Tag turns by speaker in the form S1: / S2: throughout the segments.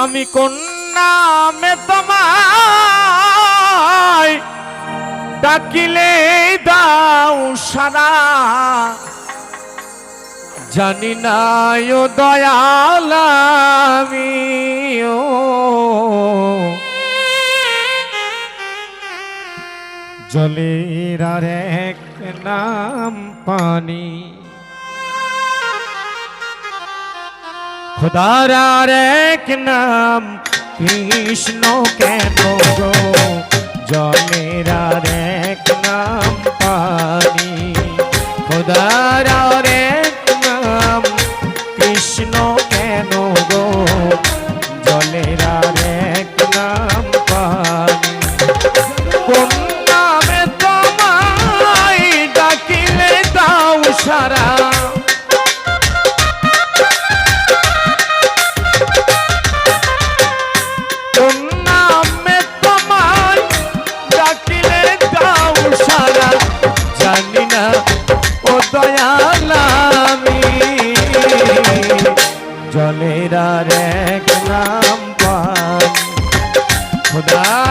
S1: আমি কোন নামে তোমায় ডাকিলে দাও সারা। জানি না ও দয়াল আমি জলের আর এক নাম পানি। খোদার আর এক নাম কৃষ্ণ কেন গো? জলের আর এক নাম পানি। খোদার এক খোদার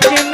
S1: জগতের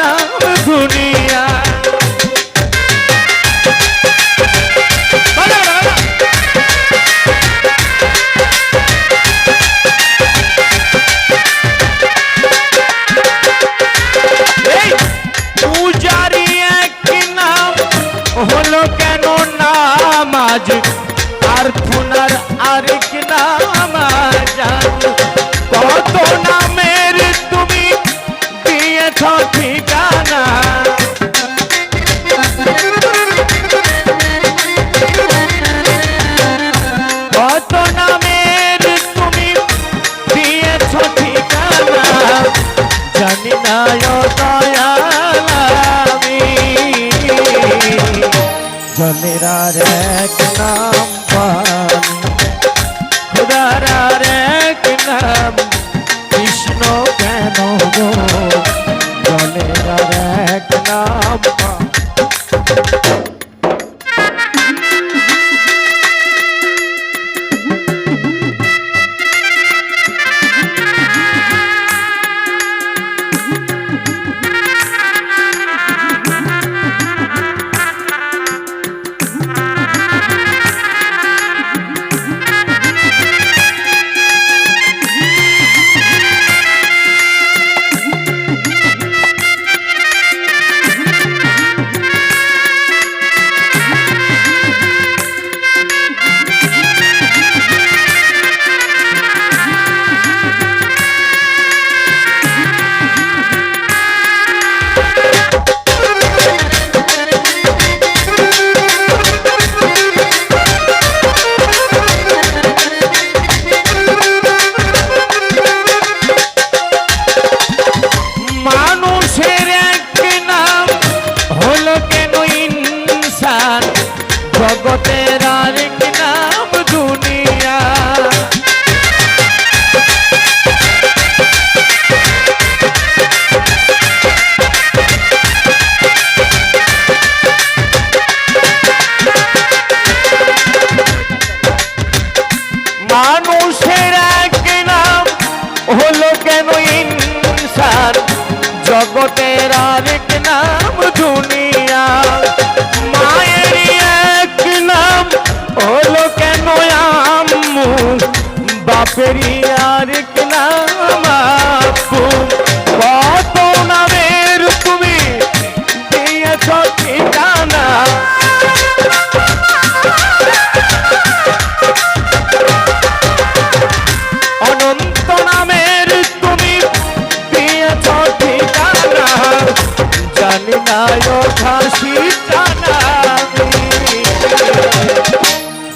S1: জগতের আরেক নাম দুনিয়া। মানুষের এক নাম হলো কেন ইনসান জগতের আরেক নাম দুনিয়া। মায়ের হলো কেন আম্মু? বাপেরি আর নাম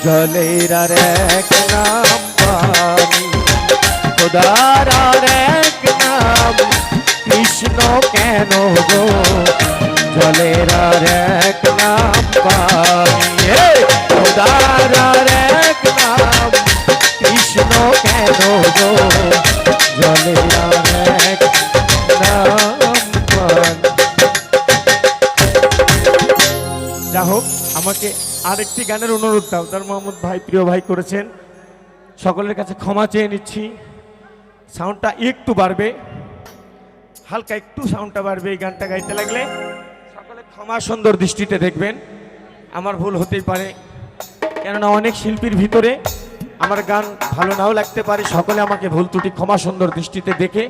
S1: জলের আর এক নাম পানি খোদার আর এক নাম, কৃষ্ণ কেন গো? জলের আর এক নাম পানি আরেকটি গানের অনুরোধ তার মোহাম্মদ ভাই, প্রিয় ভাই করেছেন। সকলের কাছে ক্ষমা চেয়ে নিচ্ছি। সাউন্ডটা একটু বাড়বে। হালকা একটু সাউন্ডটা বাড়বে এই গানটা গাইতে লাগলে। সকলে ক্ষমা সুন্দর দৃষ্টিতে দেখবেন। আমার ভুল হতেই পারে। কেননা অনেক শিল্পীর ভিতরে আমার গান ভালো নাও লাগতে পারে। সকলে আমাকে ভুল ত্রুটি ক্ষমা সুন্দর দৃষ্টিতে দেখে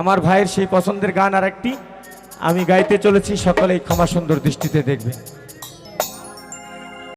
S1: আমার ভাইয়ের সেই পছন্দের গান আর একটি আমি গাইতে চলেছি। সকলেই ক্ষমা সুন্দর দৃষ্টিতে দেখবে